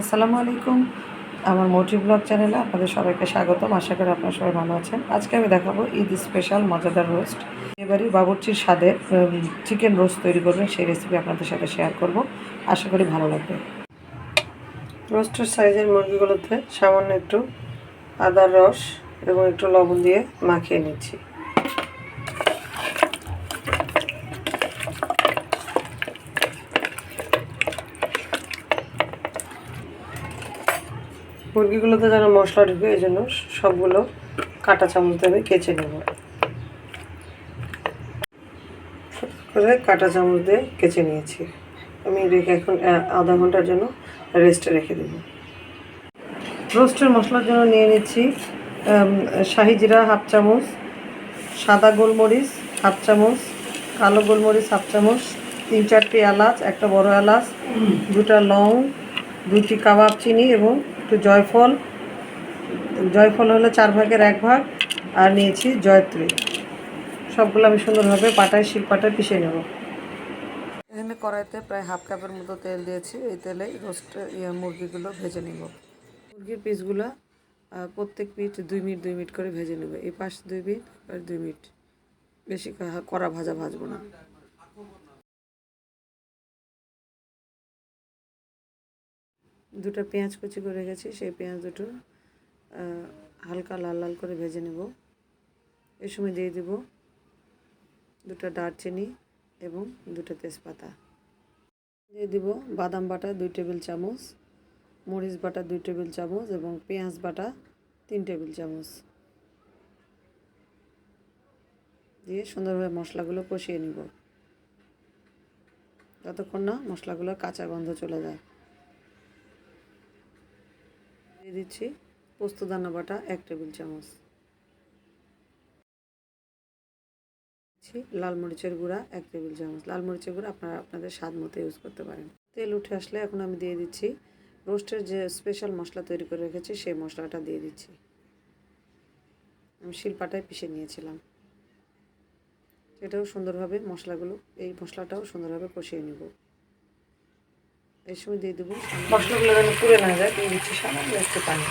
আসসালামু আলাইকুম। আমার মোটি ব্লগ চ্যানেলে আপনাদের সবাইকে স্বাগতম। আশা করি আপনারা সবাই ভালো আছেন। আজকে আমি দেখাবো ঈদ স্পেশাল মজাদার রোস্ট এবারই বাবুর্চির স্বাদে চিকেন রোস্ট তৈরি করবেন। সেই রেসিপি আপনাদের সাথে শেয়ার করব। আশা করি ভালো লাগবে। রোস্টের সাইজের মুরগিগুলোতে সামান্য একটু আদার রস এবং একটু লবণ দিয়ে মাখিয়ে নিচ্ছি। মুরগিগুলোতে যেন মশলা ঢুকে, এই জন্য সবগুলো কাঁটা চামচ আমি কেচে নেব। করে কাঁটা চামচ দিয়ে কেচে নিয়েছি। আমি রেখে এখন আধা ঘণ্টার জন্য রেস্টে রেখে দেব। রোস্টের মশলার জন্য নিয়ে নিচ্ছি শাহি জিরা হাফ চামচ, সাদা গোলমরিচ হাফ চামচ, কালো গোলমরিচ হাফ চামচ তিন চারটি এলাচ, একটা বড় এলাচ, দুটা লং দুটি কাবাব চিনি এবং একটু জয়ফল। জয়ফল হলো চার ভাগের এক ভাগ, আর নিয়েছি জয়ত্রী। সবগুলো আমি সুন্দরভাবে পাটায়, শিল পাটায় পিষে নেব। এখানে কড়াইতে প্রায় হাফ কাপের মতো তেল দিয়েছি। এই তেলে রোস্ট ইয়ে মুরগিগুলো ভেজে নিব। মুরগির পিসগুলো প্রত্যেক পিঠ দুই মিনিট দুই মিনিট করে ভেজে নেবে। এই পাশ দুই মিনিট আর দুই মিনিট। বেশি কড়া ভাজা ভাজবো না। দুটো পেঁয়াজ কুচি করে গেছি, সেই পেঁয়াজ দুটো হালকা লাল লাল করে ভেজে নেব। এই সময় দিয়ে দিব দুটো দারচিনি এবং দুটো তেজপাতা। দিয়ে দিব বাদাম বাটা দুই টেবিল চামচ, মরিচ বাটা দুই টেবিল চামচ এবং পেঁয়াজ বাটা তিন টেবিল চামচ। দিয়ে সুন্দরভাবে মশলাগুলো কষিয়ে নিব। যতক্ষণ না মশলাগুলো কাঁচা গন্ধ চলে যায়। দিয়ে দিচ্ছি পোস্তদানা বাটা এক টেবিল চামচ। লাল মরিচের গুঁড়া এক টেবিল চামচ। লাল মরিচের গুঁড়া আপনারা আপনাদের স্বাদ মতো ইউজ করতে পারেন। তেল উঠে আসলে এখন আমি দিয়ে দিচ্ছি রোস্টের যে স্পেশাল মশলা তৈরি করে রেখেছি সেই মশলাটা দিয়ে দিচ্ছি। আমি শিলপাটায় পিষে নিয়েছিলাম। সেটাও সুন্দরভাবে মশলাগুলো, এই মশলাটাও সুন্দরভাবে কষিয়ে নেব। এই সময় দিয়ে দেবো। মশলাগুলো যেন পুড়ে না যায় দিয়ে দিচ্ছি সামান্য একটু পানি।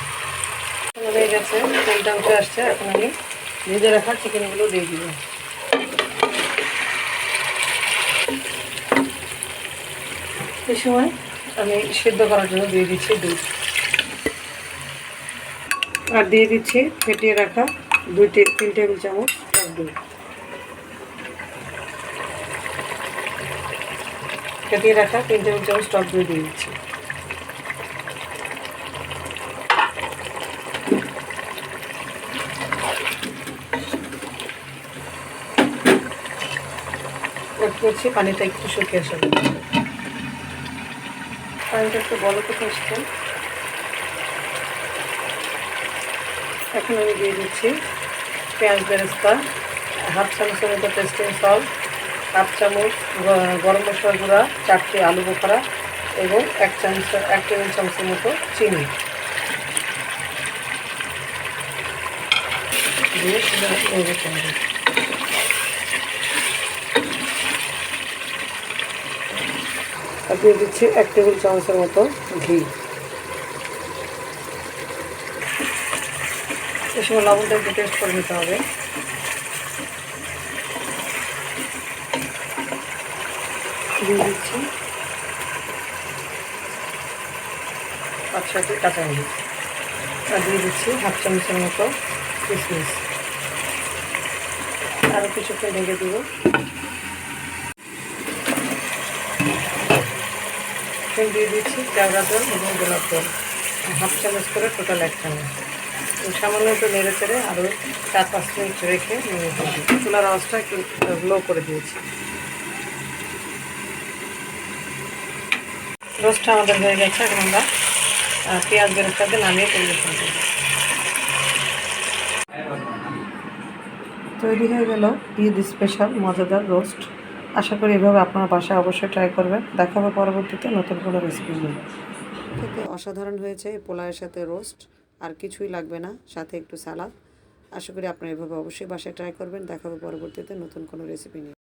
হয়ে গেছে, তেলটা উঠে আসছে, এখন আমি ভেজে রাখা চিকেনগুলো দিয়ে দিব। এই সময় আমি সিদ্ধ করার জন্য দিয়ে দিচ্ছি দুধ। আর দিয়ে দিচ্ছি ফেটিয়ে রাখা দুই তিন টেবিল চামচ টক ফেটিয়ে রাখা তিন টেবিল চামচ টক দই দিয়ে দিচ্ছি। করছি, পানিটা একটু শুকিয়ে আসবে পানিটা একটু বলো তো আসছে। এখন আমি দিয়ে দিচ্ছি পেঁয়াজ বেরেস্তা, হাফ চামচের মতো টেস্টিং সল্ট হাফ চামচ গরম মশলা গুঁড়া, চারটে আলু বোখারা এবং এক চামচ, এক টেবিল চামচের মতো চিনি। দিয়ে দিচ্ছি এক টেবিল চামচের মতো ঘি। এ সময় লবণটা একটু টেস্ট করে নিতে হবে। দিয়ে দিচ্ছি। পাঁচ ছয়টি কাঁচামরিচ আর দিয়ে দিচ্ছি হাফ চামচের মতো কিশমিশ আরও কিছুক্ষণ ঢেকে দিব। এখন দিয়ে দিচ্ছি কেওড়া জল এবং গোলাপ জল। হাফ চামচ করে টোটাল এক চামচ। সামান্য একটু নেড়ে চেড়ে আরও চার পাঁচ মিনিট রেখে ফেলব চুলার আওয়াজটা একটু লো করে দিয়েছি। রোস্টটা আমাদের হয়ে গেছে, এখন আমরা পেঁয়াজ বেরেস্তাতে নামিয়ে পরিবেশন করব। তৈরি হয়ে গেল ঈদ স্পেশাল মজাদার রোস্ট। আশা করি এভাবে আপনার বাসায় অবশ্যই ট্রাই করবেন। দেখা হবে পরবর্তীতে নতুন কোনো রেসিপি নিয়ে। খেতে অসাধারণ হয়েছে এই পোলাওয়ের সাথে রোস্ট, আর কিছুই লাগবে না, সাথে একটু সালাদ। আশা করি আপনারা এভাবে অবশ্যই বাসায় ট্রাই করবেন। দেখা হবে পরবর্তীতে নতুন কোনো রেসিপি নিয়ে।